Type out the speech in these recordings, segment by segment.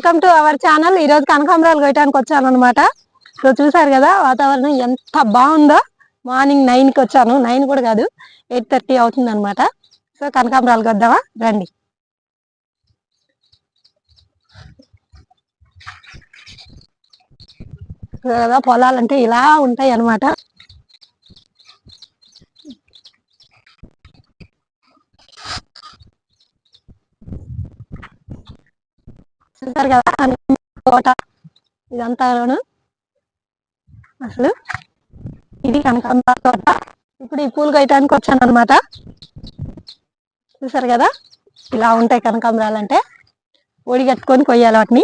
Welcome to our channel ఈ రోజు కనకాంబరాలు కొయ్యడానికి వచ్చాను అనమాట సో చూసారు కదా వాతావరణం ఎంత బాగుందో. మార్నింగ్ నైన్కి వచ్చాను. నైన్ కూడా కాదు ఎయిట్ థర్టీ అవుతుంది అనమాట సో కనకాంబరాలు కొద్దామా రండి. కదా పొలాలంటే ఇలా ఉంటాయి అన్నమాట చూసారు కదా కోట ఇదంతాను అసలు ఇది కనకాంబర తోట. ఇప్పుడు ఈ పూలు కట్టడానికి వచ్చాను అనమాట చూసారు కదా? ఇలా ఉంటాయి కనకాంబరాలంటే. ఒడి కట్టుకొని కొయ్యాలి వాటిని.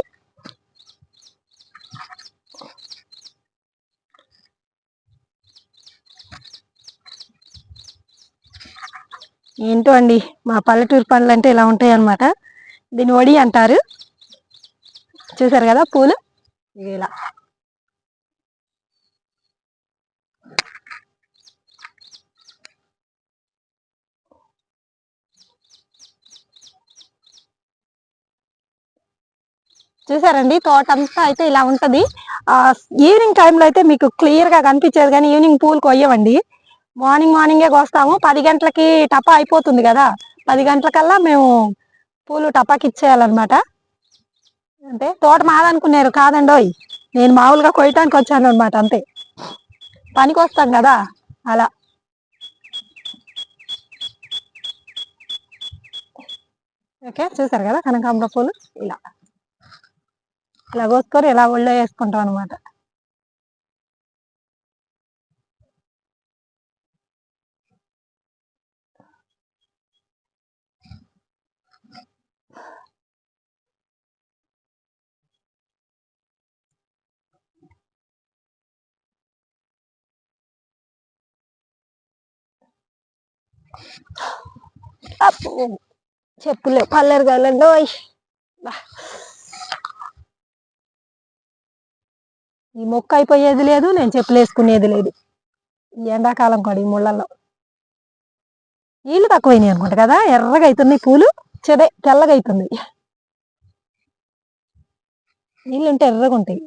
ఏంటో అండి మా పల్లెటూరు పనులు అంటే ఇలా ఉంటాయి అనమాట దీన్ని ఒడి అంటారు. చూసారు కదా పూలు? ఇలా. చూసారండి తోట అంతా అయితే ఇలా ఉంటది. ఆ ఈవినింగ్ టైంలో అయితే మీకు క్లియర్గా కనిపించేది కానీ ఈవినింగ్ పూలు కొయ్యవండి. మార్నింగ్ మార్నింగే కోస్తాము. పది గంటలకి టపా అయిపోతుంది కదా. పది గంటలకల్లా మేము పూలు టపాకి ఇచ్చేయాలన్నమాట. అంటే తోట మాదనుకున్నారు కాదండోయ్ నేను మామూలుగా కొయ్యటానికి వచ్చాను అనమాట అంతే. పనికి వస్తాం కదా అలా. ఓకే చూసారు కదా కనకాంబర పూలు? ఇలా. ఇలా కోసుకొని ఇలా ఒళ్ళో వేసుకుంటాం అనమాట అప్పు. చెప్పులే పల్లెరు కలండి ఈ మొక్క అయిపోయేది లేదు నేను చెప్పులు వేసుకునేది లేదు. ఎండాకాలం కూడా ఈ ముళ్ళల్లో. నీళ్ళు తక్కువైనాయి అనుకుంటా కదా ఎర్రగా అవుతున్నాయి పూలు చెదే తెల్లగా అవుతుంది నీళ్ళు ఉంటే ఎర్రగా ఉంటాయి.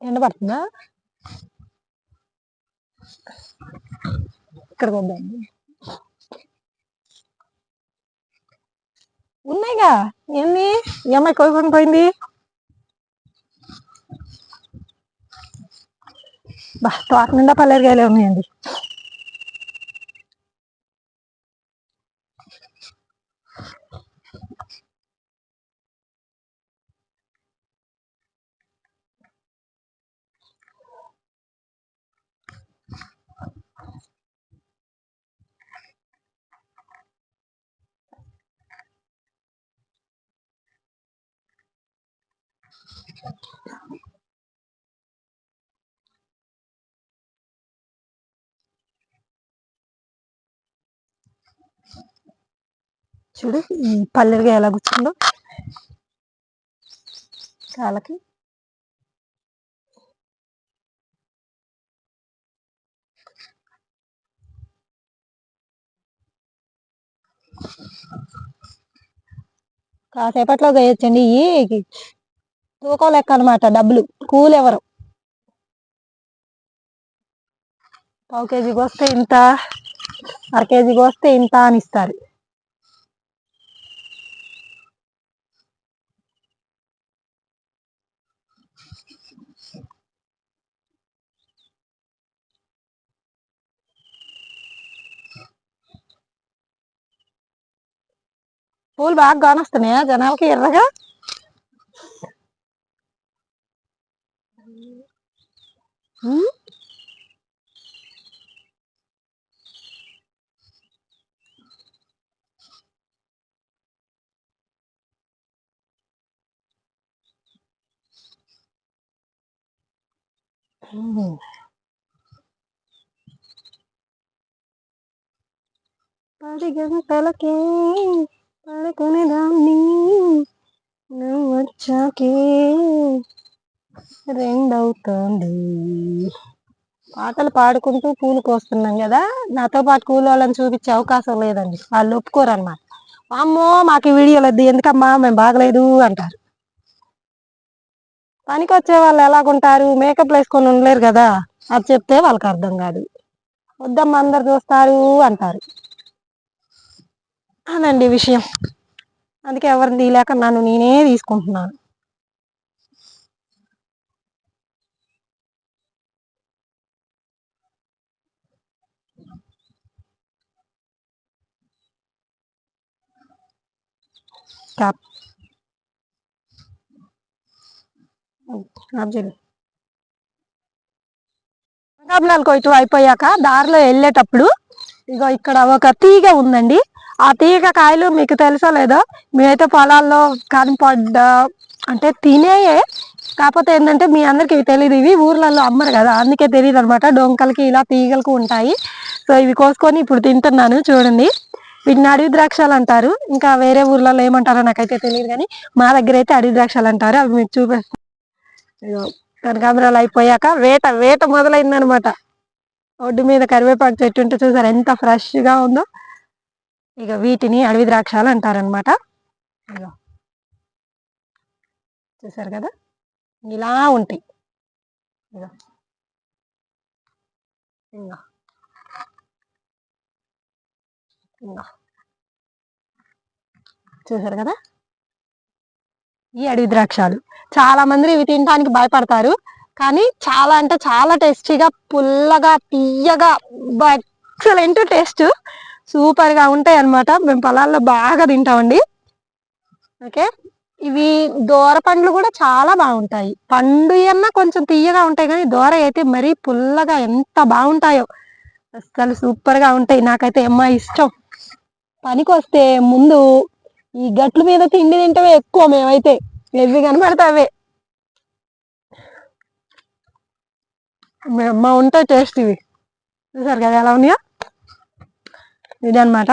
ఎండ పడుతుందా? ఇక్కడ వద్దాం ఉన్నాయిగా? ఏంది? ఈ అమ్మాయి కోరుకొని పోయింది. బా తోట నిండా పల్లెరగాయలే ఉన్నాయండి. చూడు ఈ ఎలా కూర్చుందో. కాళ్ళకి. కాసేపట్లో చేయొచ్చండి ఇవి తూకం లెక్క అనమాట డబ్బులు. కూలి ఎవరు? పావు కేజీకి వస్తే ఇంత. అర కేజీ వస్తే ఇంత అని ఇస్తారు. పూలు బాగా కానొస్తున్నాయా జనాలకి ఎర్రగా? పది గంటలకే పడుకునేదాన్ని నువ్వు వచ్చాకే రెండవుతోంది పాటలు పాడుకుంటూ పూలు కోస్తున్నాం కదా. నాతో పాటు కూలి వాళ్ళని చూపించే అవకాశం లేదండి. వాళ్ళు ఒప్పుకోరు అనమాట అమ్మో మాకు వీడియోలు వద్దు ఎందుకమ్మా మేము బాగలేదు అంటారు. పనికి వచ్చే వాళ్ళు ఎలాగుంటారు? మేకప్ వేసుకొని ఉండలేరు కదా? అది చెప్తే వాళ్ళకి అర్థం కాదు. వద్దమ్మ అందరు చూస్తారు అంటారు. అదండి విషయం. అందుకే ఎవరిని తీయలేక నన్ను నేనే తీసుకుంటున్నాను. క్యాప్ ఇటు అయిపోయాక దారిలో వెళ్ళేటప్పుడు ఇగో ఇక్కడ ఒక తీగ ఉందండి. ఆ తీగ కాయలు మీకు తెలుసా లేదో మేమైతే పొలాల్లో కనపడ్డ అంటే తినేయే. కాకపోతే ఏంటంటే మీ అందరికి తెలియదు ఇవి ఊర్లలో అమ్మరు కదా అందుకే తెలియదు అనమాట డొంకలకి ఇలా తీగలకు ఉంటాయి. సో ఇవి కోసుకొని ఇప్పుడు తింటున్నాను చూడండి. వీటిని అడవి ద్రాక్షలు అంటారు. ఇంకా వేరే ఊర్లలో ఏమంటారో నాకైతే తెలియదు కానీ మా దగ్గర అయితే అడవి ద్రాక్షలు అంటారు. అవి మీకు చూపిస్తాను కనకాంబరాలు అయిపోయాక వేట వేట మొదలైందనమాట. ఒడ్డు మీద కరివేపాకు చెట్టు ఉంటే చూసారు ఎంత ఫ్రెష్గా ఉందో? ఇక వీటిని అడవి ద్రాక్షాలు అంటారనమాట. ఇగో చూసారు కదా? ఇలా ఉంటాయి. ఇగో ఇంకా ఇంకా చూసారు కదా? ఈ అడవి ద్రాక్షాలు. చాలా మంది ఇవి తినడానికి భయపడతారు. కానీ చాలా అంటే చాలా టేస్టీగా పుల్లగా తీయగా ఎక్సలెంట్ టేస్ట్. సూపర్గా ఉంటాయి అన్నమాట. మేము పొలాల్లో బాగా తింటామండి. ఓకే? ఇవి దోర పండ్లు కూడా చాలా బాగుంటాయి. పండు అన్నా కొంచెం తీయగా ఉంటాయి కానీ దోర అయితే మరీ పుల్లగా ఎంత బాగుంటాయో. అసలు సూపర్గా ఉంటాయి. నాకైతే ఎమ్మ ఇష్టం. పనికి వస్తే ముందు ఈ గట్ల మీద తిండి తింటమే ఎక్కువ మేమైతే. ఎవి కనపడితే అవే మా ఉంటాయి టేస్ట్ ఇవి. చూసారు కదా ఎలా ఉన్నాయా? ఇదనమాట